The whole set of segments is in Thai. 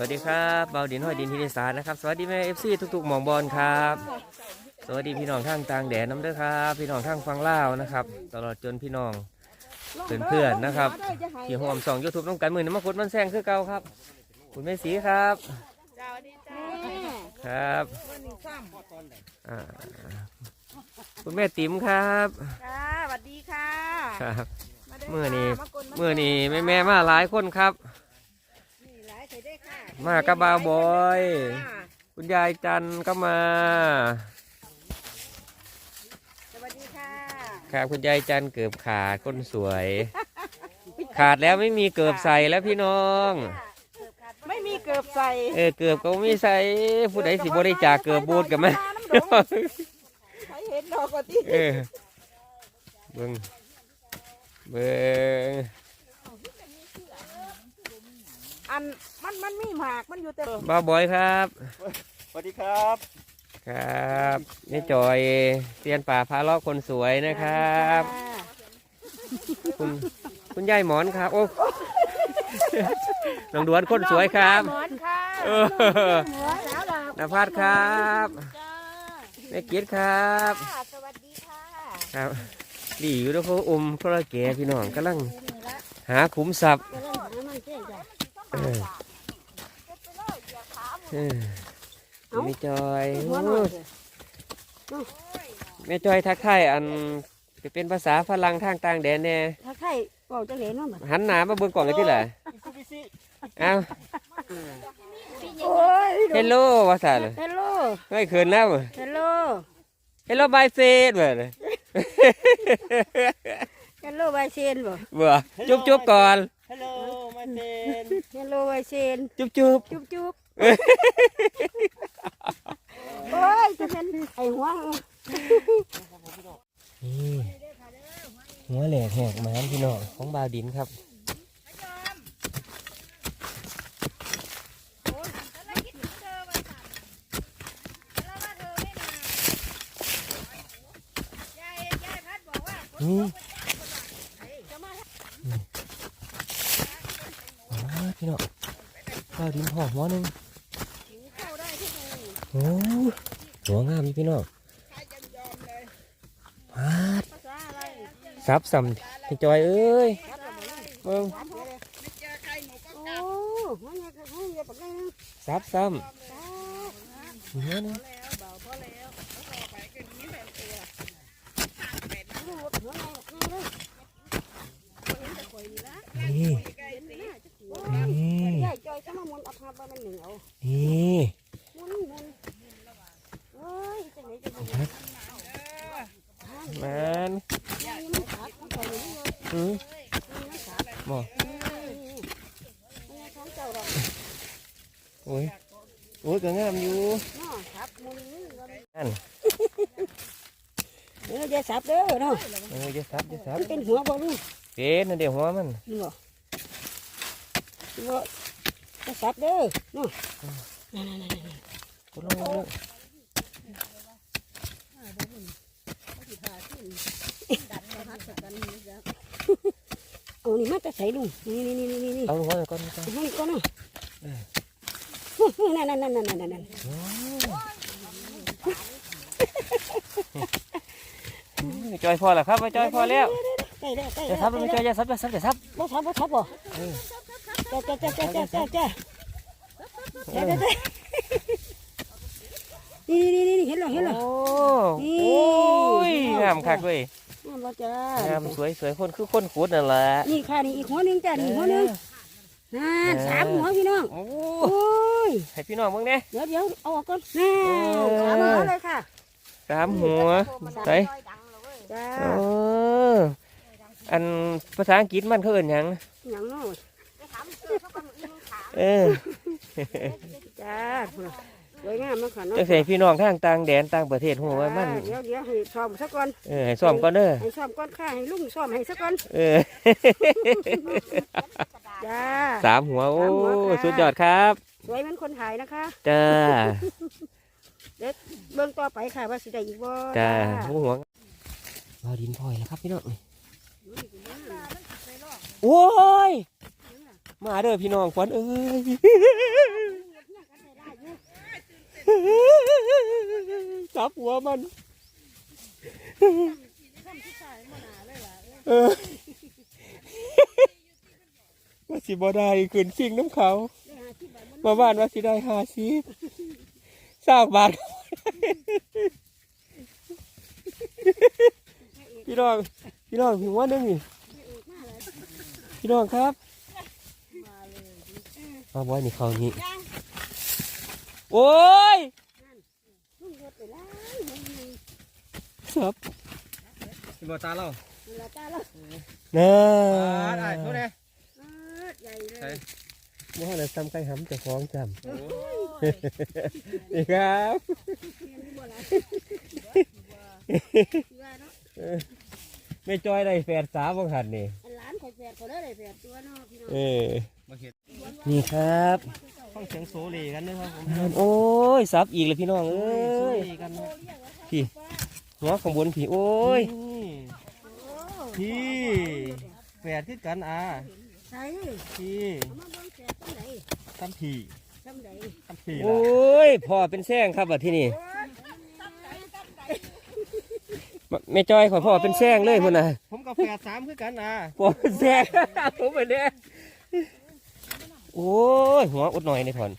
วัสดีครับเบาดินห้อยดินพินิสารนะครับ สวัสดีแม่เอฟซีทุกๆหมองบอลครับ สวัสดีพี่น้องทางต่างแดนน้ำเด้อครับ พี่น้องทางฟังล่าวนะครับ ตลอดจนพี่น้องเพื่อนๆนะครับที่ห่วมสองยูทูบน้องกันมือนี้มาคุดมันแซงคือเก่าครับ คุณแม่สีครับจ้าสวัสดีจ้าครับวันนี้ซ้อ่าคุณแม่ติ๋มครับำจ้าสวัสดีค่ะครับาด้เมื่อนี้ค่ะากดาเมื่อนี้แม่แม่ๆมาหลายคนครับ นี่หลายใส่ได้ค่ะ มากับบาวบอยค่ะคุณยายจันทร์ก็มา สวัสดีค่ะครับคุณยายจันทร์เกือบขาดคนสวย ขาดแล้วไม่มีเกือบใส่แล้วพี่น้อง ไม่มีเกือบใส่เออเกือบก็ไม่ใส่ผู้ใดสิบริจาคเกือบบูดกับมันใครเห็นดอกก็ที่เออเบิ้งเบิ้งอัน มันมันมีหมากมันอยู่แต่บ้าวบอยครับสวัสดีครับครับนี่จอยเซียนป่าพาเลาะคนสวยนะครับ คุณคุณยายหมอนครับโอ้น้องดวนคนสวยครับหมอนค่ะเออหัวแล้วล่ะนภัสครับจ้าแม่กิดครับค่ะสวัสดีค่ะครับดีอยู่แล้วเขาอมโทรแกพี่น้องกำลังหาขุมทรัพย์เออเออ แม่จอยโอ้ยแม่จอยทักทายอันจะเป็นภาษาฝรั่งทางต่างแดนแน่ถ้าใครบอกจะเห็นมั้งหันหน้ามาเบิ่งกล่องกันที่ไหนเอ้าโอ้ยเฮลโลว่าสันเฮลโลไม่เขินแล้วเฮลโลเฮลโลบายเฟสเบื่อเลยเฮลโลไวเซนบ่เบื่อจุ๊บจุ๊บก่อนฮัลโหลมาเซนเฮลโลไวเซนจุ๊บจุ๊บจุ๊บจุ๊บ โอ้ยจะเป็นไอหัวนี่หัวแหลกแหกมาพี่น้องของบาวดินครับ หัวงามพี่น้องพาดซับสัมพี่จอยเอ้ยเบิ้งซับซัมเนื้อนะนี่นี่ ยก็งามอยู่นั่นเออจะสับเด้อเนาะเออจะซับจะซับมันเป็นหัวบ่ลูกเป็นนั่นเดี๋ยวหัวมันนี่บ่นี่บ่จะสับเด้อเนาะนั่นๆกูลงเลยๆเอานี่มาจะใส่ลุงนี่นี่นี่นี่นี่เอาหัวก่อนก่อนให้ก่อนเนาะ นั่นนั่นนั่นนั่นนั่นจอยพอแล้วครับจอยพอแล้วจะทับไม่จอยจะทับจะทับจะทับไม่ทับไม่ทับบ่จะจะจะจะจะจะจะนี่นี่นี่เห็นหรอเห็นหรอโอ้ยงามคักเว้ยงามสวยสวยคนคือคนขูดนั่นแหละนี่ค่ะนี่อีกหัวนึงจ้ะนี่หัวนึงนั่นสามหัวพี่น้องโอ้ ยให้พี่น้องมึงเนี่ยเดี๋ยวเดี๋ยวเอาออกก่อนนั่นสามหัวเลยค่ะสามหัวใส่จ้าโอ้อันภาษาอังกฤษมันเขาเอิ้นหยังหยังเนาะเออจ้าสวยงามมากค่ะเนาะจะใส่พี่น้องทางต่างแดนต่างประเทศหัวามันเดี๋ยวเดี๋ยวให้ซ้อมซะก่อนเออให้ซ้อมก่อนเด้อให้ซ้อมก่อนค่ะให้ลุงซ้อมให้ซะก่อนเออจ้าสามหัวโอ้สามหัวค่ะสุดยอดครับ สวยเหมือนคนถ่ายนะคะจ้าเบิ่งต่อไปค่ะว่าสิได้อีกบ่จ้าหัวหัวเราดินพลอยแล้วครับพี่น้องโอ้ยมาเด้อพี่น้องขวัญเอ้ยจับหัวมันเออว่าสิบ่ได้ขึ้นชิงน้ำเขา มาบ้านว่าสิได้ห้าสิบสร้างบ้าน พี่น้อง พี่น้องพี่ว่านึงนี่พี่น้องครับเอาไว้นี่เขานี่โอ้ยลุงรถไปไล่มันมีครับสิบตาเราเวลาตาแล้วน่าได้ทุกเนี่ยเออใหญ่เลย ว่าอะไรซ้ำไก่หำจะฟ้องจโอ้ำนี่ครับเรียนที่บ่ล่ะว่าเนาะไม่จอยได้แฝดสาวบังหันนี่อันหลานข่อยแฝดเขาได้เลยแฝดตัวเนาะพี่น้องเออมาเห็ดนี่ครับฟังเสียงโซเลกันนะครับผมโอ้ยซับอีกเลยพี่น้องเอ้โซยเลกันนะพี่หัวข้างบนพี่โอ้ยนี่โอ้พี่แฝดคือกันอะ ใส่พี่เอามาเบิ่งแฝดตั้งไหนทำผีตั้งไหนทำผีโอละ้ยพ่อเป็นแซงครับบัดที่นี่ไม่จอยขอพ่อเป็นแซงเลยพุ่นน่ะผมกับแฝดสามคือกันอะพ่อเป็นแซง ผมเป็นแน่โอ้ยหัวอุดหน่อยในถอน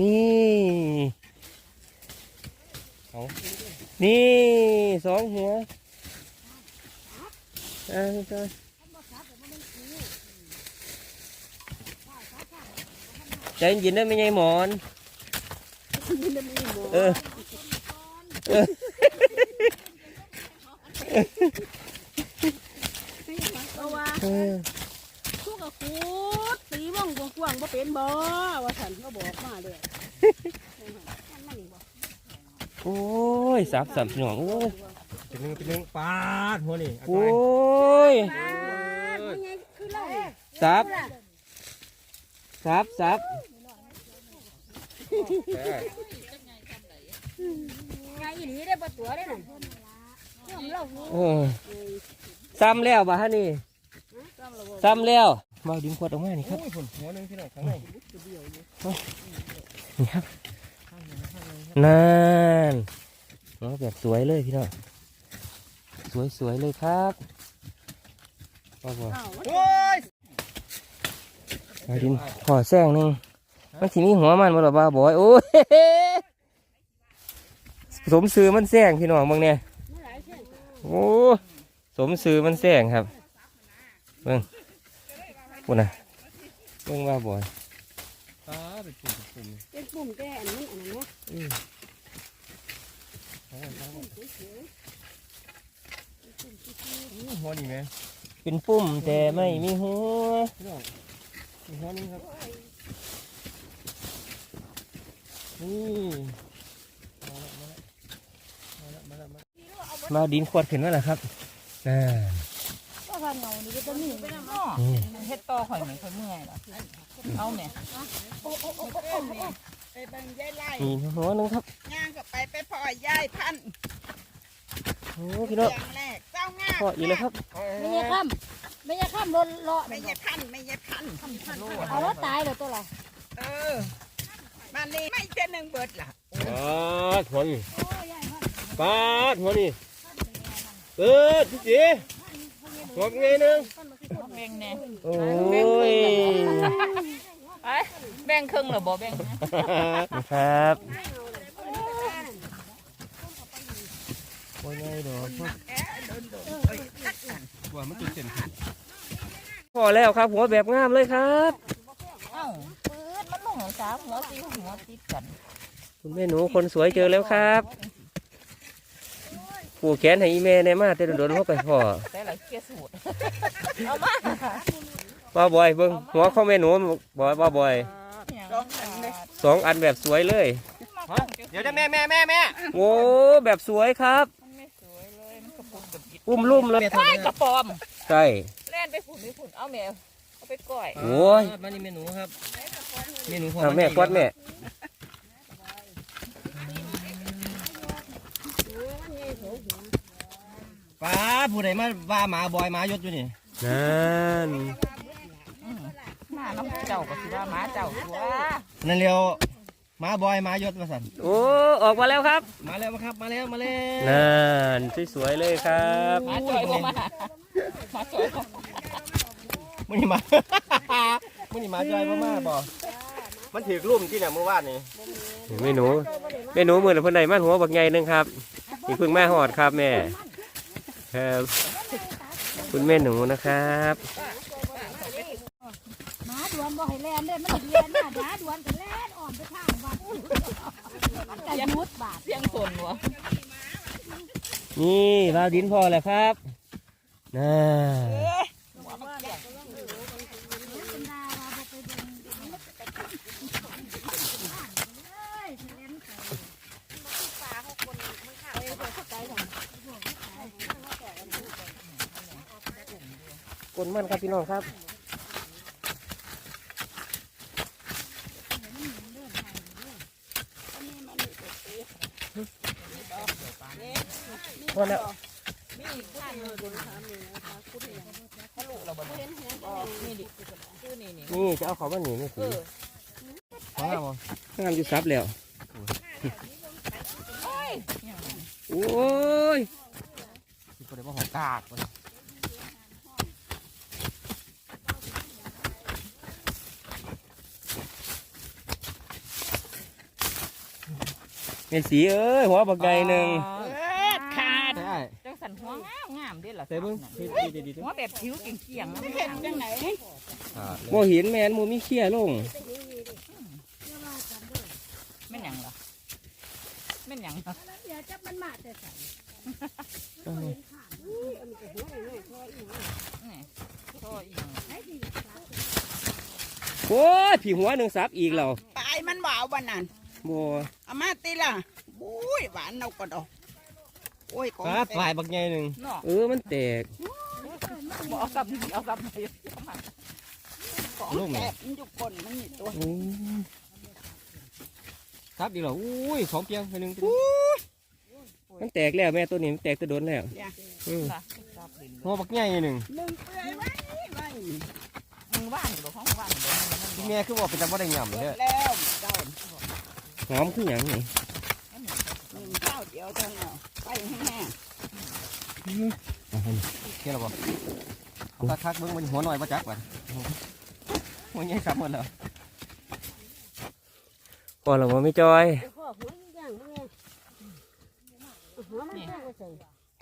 นี่เอานี่สองหัวอ่าไม่จอย ใจเย็นๆนะไม่ใช่หมอนมันจะมีหมอเออเพราะว่าเออทุกกับคูดตีว่องกว้างๆบ่เป็นบ่ว่าฉันก็บอกมาเลยมันมันนี่บ่โอ้ยสับสับหน่องโอ้ยเป็นหนึ่งเป็นหนึ่งปาดหัวนี่โอ้ยมันไงคือเล่าสับ สับสับไงอีหลีได้บ่ตัวได้นั่นเรื่องเล่าหูเออซ้ำแล้วบ่ฮะนี่ซ้ำแล้วมาดึงขวดออกมานี่ครับโอ้ยผมหัวหนึ่งพี่น้องข้างในนี่ครับนั่นเอาแบบสวยเลยพี่น้องสวยสวยๆเลยครับว่าบ่อ้าวโอ้ยมาดินขอแซงหนึ่งมันสิมีหัวมันบ่ล่ะบ้าบอยโอ้ยสมซื้อมันแซงพี่น้องบางเนี่ยไม่หลายเส้นโอ้สมซื้อมันแซงครับเบิ่งปุ่นนะเบิ่งว่าบ่อยปาดเป็นปุ่มเป็นปุ่มเป็นปุ่มแต่อันนั้นอันนั้นเนาะอืมหัวนี่ไหมเป็นปุ่มแต่ไม่มีหัวพี่น้ องมีหัวหนึงครับนี่มาแล้วมาแล้วมาแล้วมาแล้วมาดินขวดขึ้นมาแล้วครับอ่าก็ทานเงานี่ก็จะมีนี่เฮ็ดต่อข่อยไหมข่อยเมื่อยล่ะเอาแหม่ไปเบิ่งยายไล่มีหัวหนึงครับย่างก็ไปไปพ่อยายพันธุ์โอ้พี่น้องอย่างแรกเจ้างาพออีกแล้วครับ ไม่ใช่ข้าม ไม่ใช่ข้ามรถเลาะไม่ใช่พันธุ์ไม่ใช่พันธุ์เอาแล้วตายเลยตัวละเออมันนี่ไม่ใช่หนึ่งเบิดล่ะปาดหัวนี่ปาดหัวนี่เปิดพี่จีหัวเป็นไงหนึงแบ่งแหน่โอ้ยไอ้แบ่งครึ่งเหรอบ่แบ่งนะครับโอ้ยไงดอกว่ามันจุดเด่น พอแล้วครับ หัวแบบงามเลยครับเอ้าปืนมันลงสามหัวสี่หัวติดกันคุณแม่หนูคนสวยเจอแล้วครับผูกแขนให้อีเมในมาแต่โดนๆเข้าไปพ่อแต่ละเกียร์สูตรเอามาว่าบอยเบิ้งหัวเข้าแม่หนูบอยว่าบอยสองอันเลยสองอันแบบสวยเลย เดี๋ยวจะแม่แม่แม่แม่โอ้แบบสวยครับมันไม่สวยเลยมันกระปุกกับยิบอุ้มลุ่มเลยไอ้กระปอมใช่ แล่นไปฝุ่นไปฝุ่นเอาแมวเอาไปก่อยโอ้ยมานี่เมนูครับเมนูอะแม่กวาดแม่ป้าผู้ใดมาว่าหมาบอยหมายศอยู่นี่นั่นหน้าน้องเจ้าก็สิว่าหมาเจ้าตัวนั่นเร็วหมาบอยหมายศมาสั่นโอ้ออกมาแล้วครับ มาแล้วครับมาแล้วมาแล้วนั่นสวยๆเลยครับมาจอยบ่มา มาจอยบ่มันนี่มามันนี่มาจอยมามาบ่มันถือรุ่มที่เนี่ยเมื่อวานนี่เมนูเมนูมือละเพิ่นใดมันหัวบักใหญ่หนึงครับนี่เพิ่งมาหอดครับแม่ครับคุณแม่หนูนะครับหมาดวนบ่ให้แล่นเด้มันเรียนหน้าหมาดวนก็แล่นอ่อนไปทางวัดมันก็ยุดบาดเสียงสนวะนี่วาวดินพอแล้วครับ น่าเป็นดาว่าบ่ไปเบิ่งเอ้ยเล่นไก่กลมันครับพี่น้องครับพอแล้ว นี่ดิคือ นี่นี่นี่จะเอาเขามาหนีไม่ถือของเราบ่งามอยู่ซับแล้ว โอ้ยที่คนได้มาหอกากบ่เมสีเอ้ยหัวบักใหญ่หนึ่งขาด ใช่จังสันหัวงามงามเด้ล่ะใส่เบิ่งดีดีดีหัวแบบผิวเกี่ยงๆนะเห็นจังไหน โมหินแมนโมมีเขี้ยลงแม่นหยังล่ะแม่นหยังล่ะเดี๋ยวจับมันมาแต่ใส่นี่โอ้ยอีหยังโอ้ยผีหัวหนึ่งซับอีกแล้วตายมันบ่เอาบ้านนั้นโมเอามาติล่ะอุ้ยหวานเอาก็ดอกโอ้ยของครับปลายบักใหญ่หนึ่งเนาะเออมันแตก บ่เอากับนี่เอากับไหนเอามา ของแสบมันอยู่ก้นมันนี่ตัวอืมครับดีเหรออุ้ยสองเปียงไปหนึ่งมันแตกแล้วแม่ตัวนี้มันแตกตัวโดนแล้วอืมล่ะจับดินหัวบักใหญ่หนึ่งหนึ่งเปื่อยไว้ไว้มึงว่านอยู่บ่ของว่านบ่ที่แม่คือบอกเป็นตาบ่ได้ย่ำเบิเด้ดอแล้วเจ้าหอมขึ้นอหย่างนี้หนึ่งเจ้าเดียวเท่านั้นไปแห้งเกี่ยวหรอบ่คักๆเบิ่งมันหัวหน่อยบ่จักว่ะ หัวใหญ่สับหมดแล้วพอเราไม่จอยพ่อหัวย่างมึงไงหัวมันแค่ก็ใส่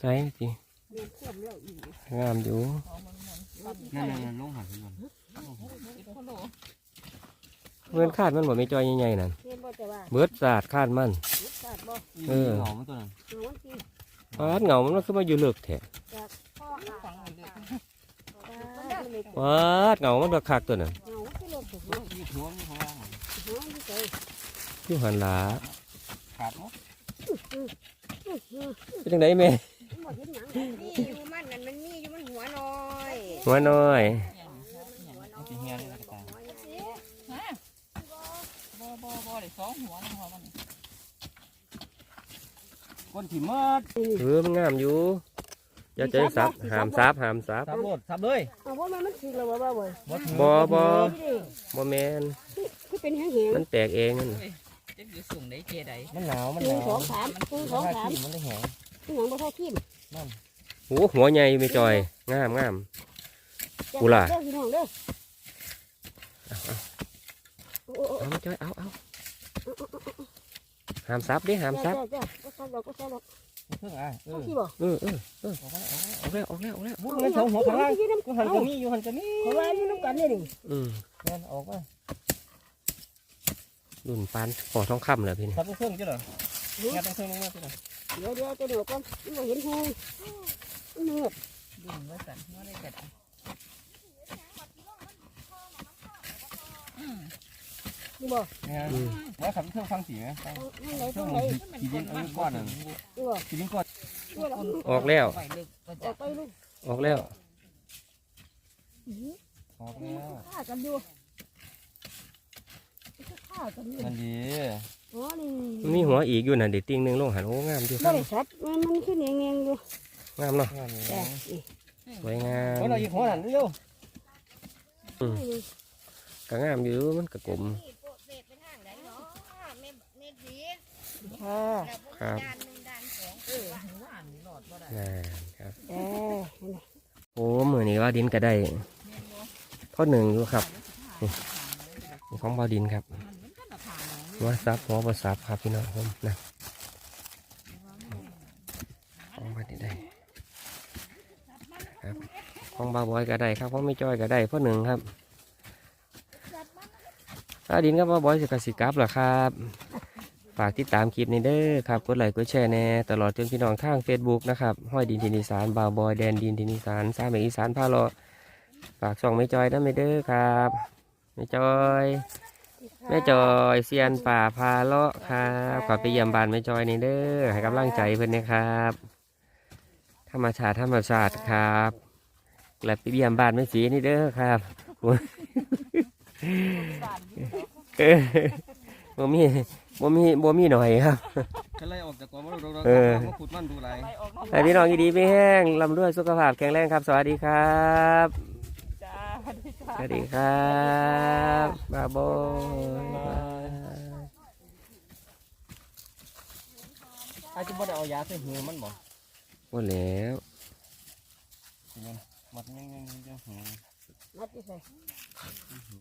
ใช่สิเรียนเทียมแล้วอีกงามอยู่นั่นๆๆลงหันก่อนเงินคาดมันบ่ไม่จอยใหญ่ๆนั่นเรียนบ่แต่ว่าเบิดศาสตร์คาดมันยุดศาสตร์บ่เออหอมตัวนั้นหัวมันสิปาดเหงามันคือมาอยู่เลิกแท้พ่อขาฟังเลยตาเลยปาดเหงามันบักคักตัวนั้น เงาที่ลงหัวที่หัวมันของล่างหัวมันใส่อยู่หันหลาขาดหมดเป็นจังไดแม่หมดเห็นหยังนี่อยู่มันนั่นมันมีอยู่มันหัวน้อยหัวน้อยมันสิเฮียเลยตาฮะบ่บ่บ่ได้สองหัวนะหัวมันก้นถิ่มมดเออมันงามอยู่ อย่าใจซับหามซับหามซับสับหมดสับเลยเอาว่ามันมันสิแล้วว่าบ่บ่ถือบ่บ่นี่บ่แมนคือเป็นแห้งๆมันแตกเองนั่นจะอยู่สูงได้เจใดมันหนาวมันหหนึ่นางสอวงสามหนึ่งสองสามมันได้แห้งหยังบ่เท่าขี้มโอ้หัวใหญ่ไม่จอยงามงาม กูล่ะ เด้อพี่น้องเด้อโอ้โอ้เอาไม่จอยเอาเอาหามซับดิหามซับจ้าจ้าก็ซับดอกก็ซับดอก เพิ่งอะเอเอาอขี้บ่เออเออเออออกมาแล้วออกแล้วออกแล้วออกแล้วบุ้งเลยสองหัวข้างล่างอยู่หันก็มีอยู่หันก็มีเขาว่าอยู่น้ำกันนี่นี่อืมนั่นออกมารุ่นปานขอทองคำเลยพี่นี่สับเครื่องจ้ะเหรองัดเครื่องลงมาจ้ะเหรอเดี๋ยวเดี๋ยวจะเดี๋ยวก่อนมันบ่เห็นหูมันเนืดดุนว่าสันว่าได้แต่ นี่บ่เนี่ยอืมว่าขับเครื่องฟังสีไหมฟังนั่นไหนเคตัรื่วองไหนขีดินเออก้อนหนึ่งนี่บ่ขีดินก้อนตัวละออกแล้วไปลึกก็อจะอกไปลูกออกแล้วออกแล้วฆ่ากันอยู่ฆ่ากันอยู่นั่นดีอ๋อนี่มันมีหัวอีกอยู่น่ะเด็ดติงหนึ่งลงหันโอ้งามอยู่บ่ได้ซับมันมันขึ้นเองๆอยู่งามเนาะนั่นนี่จ้ะนี่สวยงามโอ้ยเราอีกหัวนั่นเร็วก็งามอยู่มันกระกลมนี่โปะเศษไปทางไหนเนาะแม่ สี ค่ะครับด้านหนึ่งด้านสองเออหัวอันนี้หลอดบ่ได้นั่นครับเอ้ยโอ้มือนี้ว่าดินก็ได้ข้อหนึ่งอยู่ครับนี่นี่ของบาดินครับมันมันก็ผ่านหนองหัวซับหัวบซับครับพี่น้องผมนะของบาดินได้ครับของบาบอยก็ได้ครับของไม่จ้อยก็ได้ข้อหนึ่งครับบาดินกับบาบอยจะกสิกลับเหรอครับ ฝากติดตามคลิปนี้เด้อครับกดไลค์กดแชร์แน่ตลอดจนพี่น้องทาง Facebook นะครับห้อยดินทินิสานบาวบอยแดนดินทินิสานสามเอกอีสานพาเลาะฝากส่องไม่จอยนะไม่เด้อครับไม่จอยแม่จอยเซียนป่าพาเลาะครับขอไปเยี่ยมบ้านแม่จอยนี่เด้อให้กำลังใจเพื่อนนะครับธรรมชาติธรรมชาติครับและไปเยี่ยมบ้านแม่สีนี่เด้อครับเออบ่มี บ่มีบ่มีหน่อยครับ ก็ไล่ออกจากกองมรดกเออมาขุดมันดูไร ไปออกนอกแต่พี่น้องดีๆไม่แห้งลำด้วยสุขภาพแข็งแรงครับ สวัสดีครับจ้าสวัสดีจ้าสวัสดีครับบาโบยอาจจะบ่ได้เอายาใส่หูมันบ่หมดแล้ว สิมันมัดยังยังยังหูมัดที่ใส่